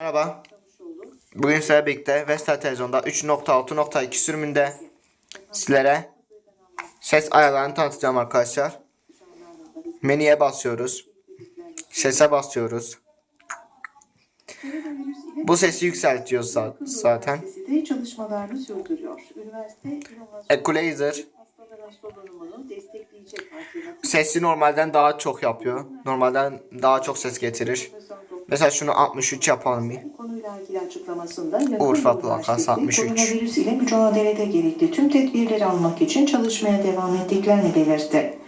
Merhaba. Bugün sizlerle birlikte Vestel Televizyon'da 3.6.2 sürümünde sizlere ses ayarlarını tanıtacağım arkadaşlar. Menüye basıyoruz. Sese basıyoruz. Bu sesi yükseltiyor za- zaten. Equalizer sesi normalden daha çok yapıyor. Normalden daha çok ses getirir. Mesela şunu 63 yapalım bir. Urfa plakası Üniversitesi 63. Koronavirüs ile mücadelede gerekli tüm tedbirleri almak için çalışmaya devam ettiklerini belirtti.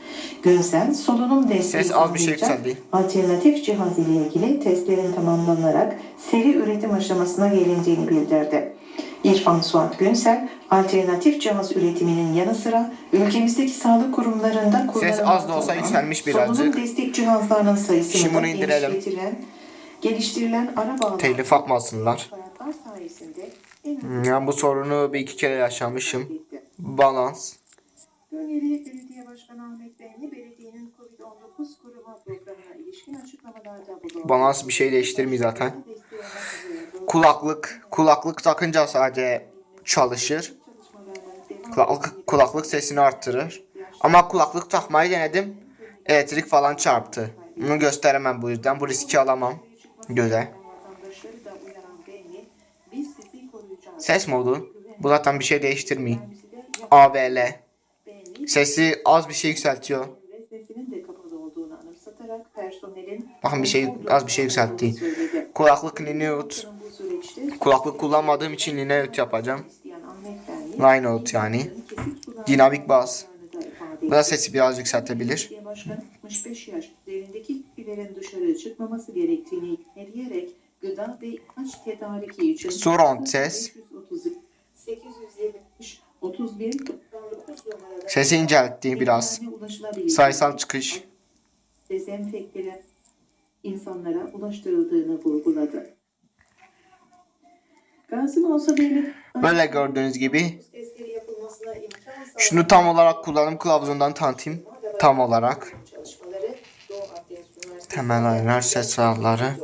Günsel solunum desteği Ses az bir şey yükseldi. Alternatif cihaz ile ilgili testlerin tamamlanarak seri üretim aşamasına gelindiğini bildirdi. İrfan Suat Günsel, alternatif cihaz üretiminin yanı sıra ülkemizdeki sağlık kurumlarında kullanılmakta az da olsa olan yükselmiş birazcık. Solunum destek cihazlarının sayısını Şimdi da bunu indirelim. genişletilen, geliştirilen ara bağlı Telif atmasınlar. az Yani bu sorunu bir iki kere yaşamışım. Balans. Gönyeli Belediye Başkanı Ahmet Benli, belediyenin COVID-19 koruma programına ilişkin açıklamalarda bulundu. Balans bir şey değiştirmiyor zaten. Kulaklık. Kulaklık takınca sadece çalışır. Kulaklık, kulaklık sesini arttırır. Ama kulaklık takmayı denedim. Elektrik falan çarptı. Bunu gösteremem bu yüzden. Bu riski alamam. Koruyacağız. Ses modu. Bu zaten bir şey değiştirmiyor. Bizi de AVL. Sesi az bir şey yükseltiyor. Bakın bir şey az bir şey yükseltti. Kulaklık süreçte Kulaklık kullanmadığım için Lineout yapacağım. Line yani. Dinamik bas. Bu da sesi biraz yükseltebilir. Belediye Başkanı 65 yaş üzerindeki kişilerin dışarı çıkmaması gerektiğini ikna ediyerek gıda ve ilaç tedariki için Surround ses. 530, 870 31 99 numarada Sesi inceltti biraz. Sayısal çıkış. dezenfekteler insanlara ulaştırıldığını vurguladı. Böyle gördüğünüz gibi şunu tam olarak kullanım kılavuzundan tanıtayım. Tam olarak. Temel ayarlar, ses ayarları.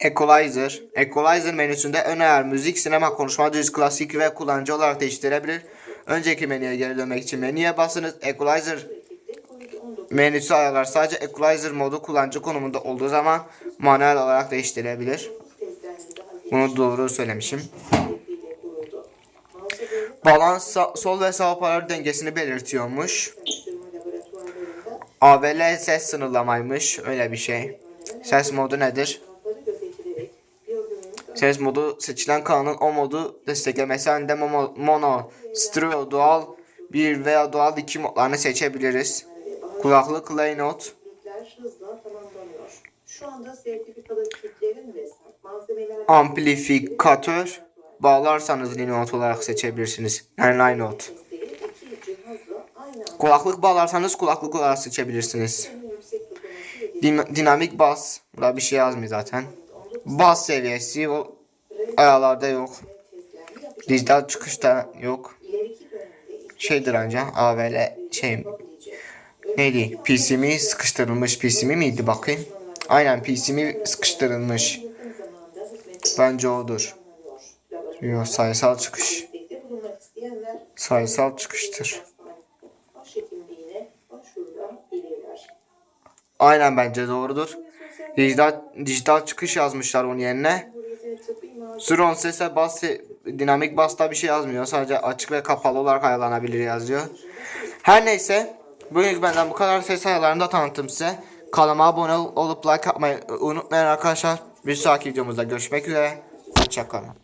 Equalizer. Equalizer menüsünde ön ayar, müzik, sinema, konuşma, düz, klasik ve kullanıcı olarak değiştirebilir. Önceki menüye geri dönmek için menüye basınız. Equalizer COVID-19 menüsü ayarlar sadece Equalizer modu kullanıcı konumunda olduğu zaman manuel olarak değiştirebilir. Bunu doğru söylemişim. Balans sol ve sağ paralel dengesini belirtiyormuş. AVL ses sınırlamaymış. Öyle bir şey. Ses modu nedir? Ses modu seçilen kanalın o modu desteklemesi halinde mono, stereo, doğal bir veya doğal iki modlarını seçebiliriz. Kulaklık malzemeler Amplifikatör bağlarsanız Layout olarak seçebilirsiniz. Yani Layout. desteği Kulaklık bağlarsanız kulaklık olarak seçebilirsiniz. dinamik bas. Burada bir şey yazmıyor zaten. Bas seviyesi o ayarlarda yok. Dijital çıkışta yok. Şeydir ancak AVL şey neydi? PC mi sıkıştırılmış PC mi miydi bakayım. Aynen PC mi sıkıştırılmış. Bence odur. Yok sayısal çıkış. Sayısal çıkıştır. Başhekimliğine başvurabilirler. Aynen bence doğrudur. Dijital, dijital çıkış yazmışlar onun yerine. Suron sese bas dinamik basta bir şey yazmıyor. Sadece açık ve kapalı olarak ayarlanabilir yazıyor. Her neyse. Bugün benden bu kadar ses ayarlarını da tanıttım size. Kanalıma abone olup like atmayı unutmayın arkadaşlar. Bir sonraki videomuzda görüşmek üzere. Hoşçakalın.